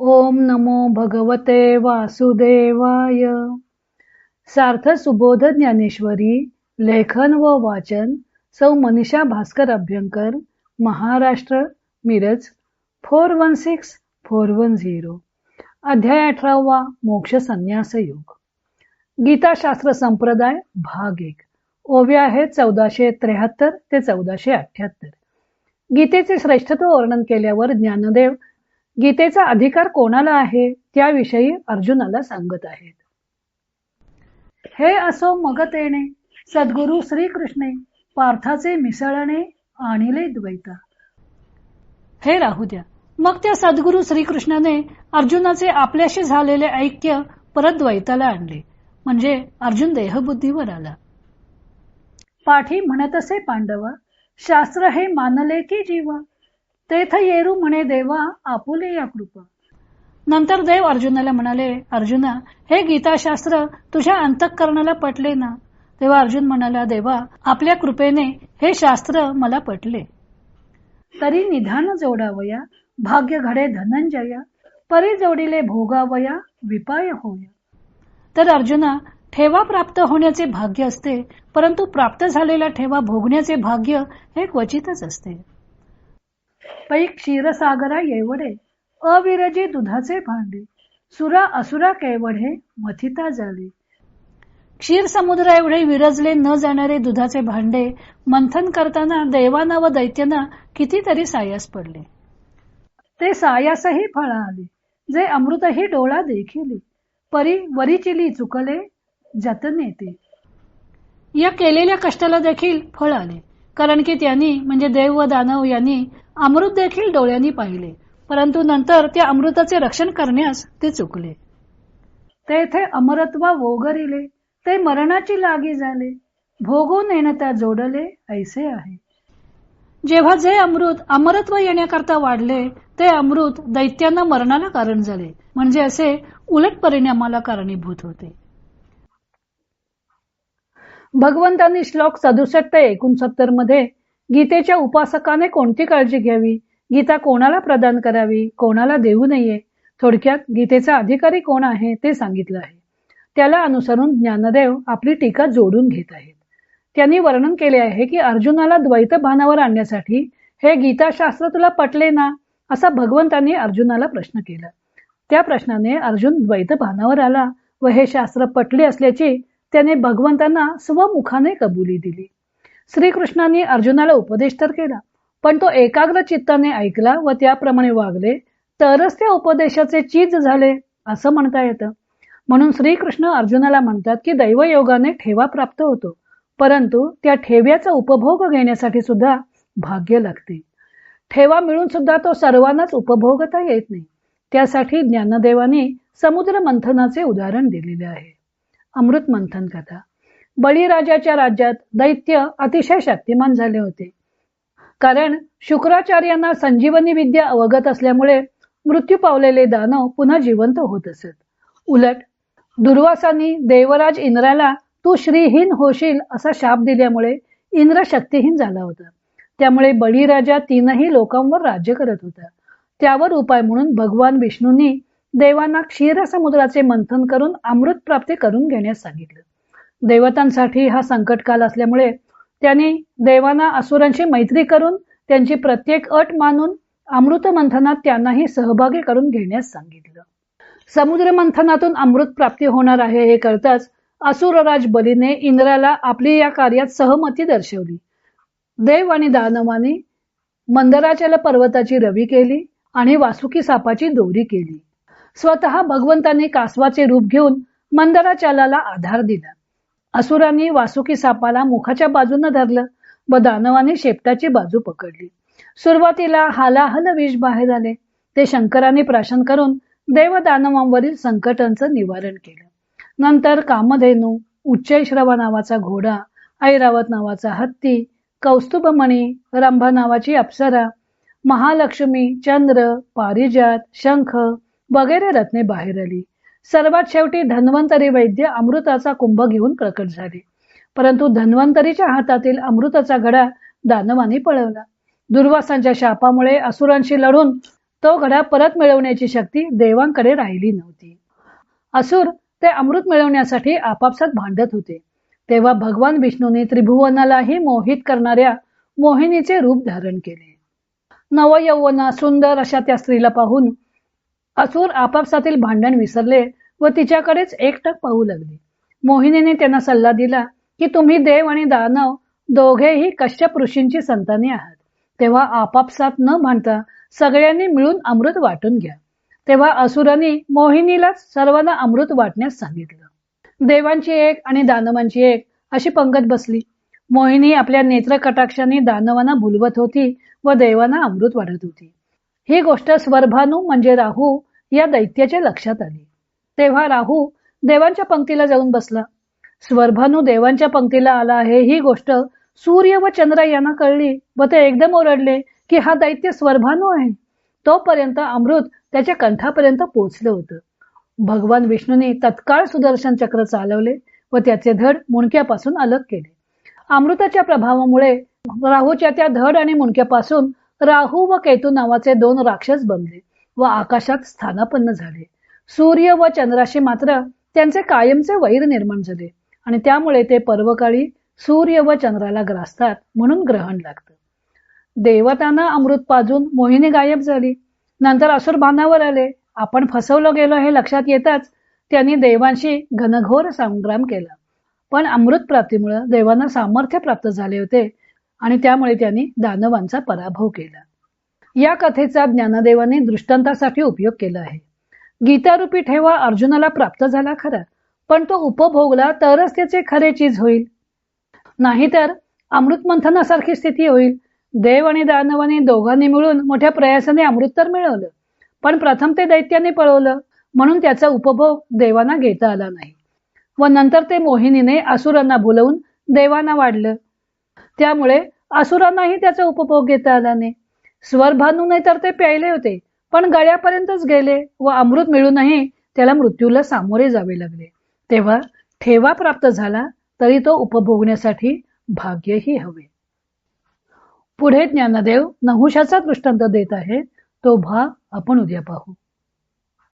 ओम नमो भगवते वासुदेवाय. सार्थ सुबोध ज्ञानेश्वरी लेखन व वाचन सौ Manisha Bhaskar Abhyankar Maharashtra Miraj four one six four one zero. अध्याय अठरावा मोक्ष संन्यास योग. गीताशास्त्र संप्रदाय भाग एक. ओव्या आहेत चौदाशे त्र्याहत्तर ते चौदाशे अठ्याहत्तर. गीतेचे श्रेष्ठत्व वर्णन केल्यावर ज्ञानदेव गीतेचा अधिकार कोणाला आहे त्याविषयी अर्जुनाला सांगत आहेत. हे असो मगत येणे सद्गुरु श्रीकृष्णे पार्थाचे मिसळणे आणिले द्वैता. हे राहू द्या. मग त्या सद्गुरु श्रीकृष्णाने अर्जुनाचे आपल्याशी झालेले ऐक्य परत द्वैताला आणले. म्हणजे अर्जुन देहबुद्धीवर आला. पाठी म्हणत असे पांडवा शास्त्र हे मानले की जीवा तेथ येरू म्हणे देवा आपुले या कृपा. नंतर देव अर्जुनाला म्हणाले अर्जुना हे गीताशास्त्र तुझ्या अंतःकरणाला पटले ना? तेव्हा अर्जुन म्हणाला देवा आपल्या कृपेने हे शास्त्र मला पटले. तरी निधान जोडावया भाग्य घडे धनंजया परी जोडिले भोगावया विपाय होया. तर अर्जुना ठेवा प्राप्त होण्याचे भाग्य असते परंतु प्राप्त झालेला ठेवा भोगण्याचे भाग्य हे क्वचितच असते. पै क्षीरसागरा येवडे अविरजी दुधाचे भांडे. सुरा असुरा केवढे मथिता झाले क्षीर समुद्र एवढे विरजले न जाणारे दुधाचे भांडे मंथन करताना देवाना व दैत्यांना कितीतरी सायास पडले. ते सायासही फळा आले जे अमृतही डोळा देखील. परी वरीचिली चुकले जतने ते या केलेल्या कष्टाला देखील फळ आले. कारण की त्यांनी म्हणजे देव व दानव यांनी अमृत देखील डोळ्यांनी पाहिले. परंतु नंतर त्या अमृताचे रक्षण करण्यास ते चुकले. तेथे अमरत्वा वोगरिले ते मरणाची लागी झाले. भोगून येणता जोडले ऐसे आहे. जेव्हा जे अमृत अमरत्व येण्याकरता वाढले ते अमृत दैत्यांना मरणाला कारण झाले. म्हणजे असे उलट परिणामाला कारणीभूत होते. भगवंतांनी श्लोक सदुसष्ट ते एकोणसत्तरमध्ये गीतेच्या उपासकाने कोणती काळजी घ्यावी? गीता कोणाला प्रदान करावी? कोणाला देऊ नये? थोडक्यात गीतेचा अधिकारी कोण आहे ते सांगितलं आहे. त्याला अनुसरून ज्ञानदेव आपली टीका जोडून घेत आहेत. त्यांनी वर्णन केले आहे की अर्जुनाला द्वैत भानावर आणण्यासाठी हे गीताशास्त्र तुला पटले ना? असा भगवंतांनी अर्जुनाला प्रश्न केला. त्या प्रश्नाने अर्जुन द्वैत भानावर आला व हे शास्त्र पटले असल्याची त्याने भगवंतांना स्वमुखाने कबुली दिली. श्रीकृष्णांनी अर्जुनाला उपदेश तर केला पण तो एकाग्र चित्ताने ऐकला व त्याप्रमाणे वागले तरच त्या उपदेशाचे चीज झाले असं म्हणता येतं. म्हणून श्रीकृष्ण अर्जुनाला म्हणतात की दैवयोगाने ठेवा प्राप्त होतो परंतु त्या ठेव्याचा उपभोग घेण्यासाठी सुद्धा भाग्य लागते. ठेवा मिळून सुद्धा तो सर्वांनाच उपभोगता येत नाही. त्यासाठी ज्ञानदेवाने समुद्र मंथनाचे उदाहरण दिलेले आहे. अमृत मंथन कथा. बळीराजाच्या राज्यात दैत्य अतिशय शक्तिमान झाले होते. कारण शुक्राचार्यांना संजीवनी विद्या अवगत असल्यामुळे मृत्यू पावलेले दानव पुन्हा जिवंत होत असत. उलट दुर्वासानी देवराज इंद्राला तू श्रीहीन होशील असा शाप दिल्यामुळे इंद्र शक्तीहीन झाला होता. त्यामुळे बळीराजा तीनही लोकांवर राज्य करत होता. त्यावर उपाय म्हणून भगवान विष्णूंनी देवांना क्षीर समुद्राचे मंथन करून अमृत प्राप्ती करून घेण्यास सांगितलं. देवतांसाठी हा संकट काल असल्यामुळे त्यांनी देवांना असुरांची मैत्री करून त्यांची प्रत्येक अट मानून अमृत मंथनात त्यांनाही सहभागी करून घेण्यास सांगितलं. समुद्र मंथनातून अमृत प्राप्ती होणार आहे हे करताच असुरराज बलीने इंद्राला आपली या कार्यात सहमती दर्शवली. देव आणि दानवानी मंदराचल पर्वताची रवी केली आणि वासुकी सापाची दोरी केली. स्वतः भगवंतांनी कासवाचे रूप घेऊन मंदराचालाला आधार दिला. असुरांनी वासुकी सापाला मुखाच्या बाजूनं धरलं व दानवाने शेपटाची बाजू पकडली. सुरुवातीला हालाहल विष बाहेर आले. ते शंकराने प्राशन करून देव दानवांवरील संकटांचं निवारण केलं. नंतर कामधेनू उच्चैश्रवा नावाचा घोडा ऐरावत नावाचा हत्ती कौस्तुभमणी रंभा नावाची अप्सरा महालक्ष्मी चंद्र पारिजात शंख वगैरे रत्ने बाहेर आली. सर्वात शेवटी धन्वंतरी वैद्य अमृताचा कुंभ घेऊन प्रकट झाले. परंतु धन्वंतरीच्या हातातील अमृताचा घडा दानवाने पळवला. दुर्वासांच्या शापामुळे असुरांशी लढून तो घडा परत मिळवण्याची शक्ती देवांकडे राहिली नव्हती. असुर ते अमृत मिळवण्यासाठी आपापसात भांडत होते. तेव्हा भगवान विष्णूने त्रिभुवनालाही मोहित करणाऱ्या मोहिनीचे रूप धारण केले. नवयौवना सुंदर अशा त्या स्त्रीला पाहून असुर आपापसातील भांडण विसरले व तिच्याकडेच एकटक पाहू लागले. मोहिनीने त्यांना सल्ला दिला की तुम्ही देव आणि दानव दोघेही कश्यप ऋषींची संताने आहात. तेव्हा आपापसात न भांडता सगळ्यांनी मिळून अमृत वाटून घ्या. तेव्हा असुरांनी मोहिनीलाच सर्वांना अमृत वाटण्यास सांगितलं. देवांची एक आणि दानवांची एक अशी पंगत बसली. मोहिनी आपल्या नेत्रकटाक्षाने दानवांना भुलवत होती व देवांना अमृत वाढत होती. ही गोष्ट स्वर्भानू म्हणजे राहू या दैत्याच्या लक्षात आली. तेव्हा राहू देवांच्या पंक्तीला जाऊन बसला. स्वर्भानू देवांच्या पंक्तीला आला आहे ही गोष्ट सूर्य व चंद्र यांना कळली व ते एकदम ओरडले की हा दैत्य स्वरभानू आहे. तोपर्यंत अमृत त्याच्या कंठापर्यंत पोचलं होतं. भगवान विष्णूने तत्काळ सुदर्शन चक्र चालवले व त्याचे धड मुणक्यापासून अलग केले. अमृताच्या प्रभावामुळे राहूच्या त्या धड आणि मुणक्यापासून राहू व केतू नावाचे दोन राक्षस बनले व आकाशात स्थानापन्न झाले. सूर्य व चंद्राशी मात्र त्यांचे कायमचे वैर निर्माण झाले आणि त्यामुळे ते पर्वकाळी सूर्य व चंद्राला ग्रासतात म्हणून ग्रहण लागतं. देवतांना अमृत पाजून मोहिनी गायब झाली. नंतर असुर बाणावर आले. आपण फसवलं गेलो हे लक्षात येताच त्यांनी देवांशी घनघोर संग्राम केला. पण अमृत प्राप्तीमुळे देवांना सामर्थ्य प्राप्त झाले होते आणि त्यामुळे त्यांनी दानवांचा पराभव केला. या कथेचा ज्ञानदेवाने दृष्टांतासाठी उपयोग केला आहे. गीतारूपी ठेवा अर्जुनाला प्राप्त झाला खरा पण तो उपभोगला तरच त्याचे खरे चीज होईल. नाहीतर अमृत मंथनासारखी स्थिती होईल. देव आणि दानवाने दोघांनी मिळून मोठ्या प्रयासाने अमृत तर मिळवलं पण प्रथम ते दैत्याने पळवलं म्हणून त्याचा उपभोग देवांना घेता आला नाही. व नंतर ते मोहिनीने असुरांना बोलवून देवांना वाढलं. त्यामुळे असुरांनाही त्याचा उपभोग घेता आला नाही. स्वरभानूने तर ते प्यायले होते पण गळ्यापर्यंतच गेले व अमृत मिळूनही त्याला मृत्यूला सामोरे जावे लागले. तेव्हा ठेवा प्राप्त झाला तरी तो उपभोगण्यासाठी भाग्यही हवे. पुढे ज्ञानदेव नहुशाचा दृष्टांत देत आहे तो भा आपण उद्या पाहू.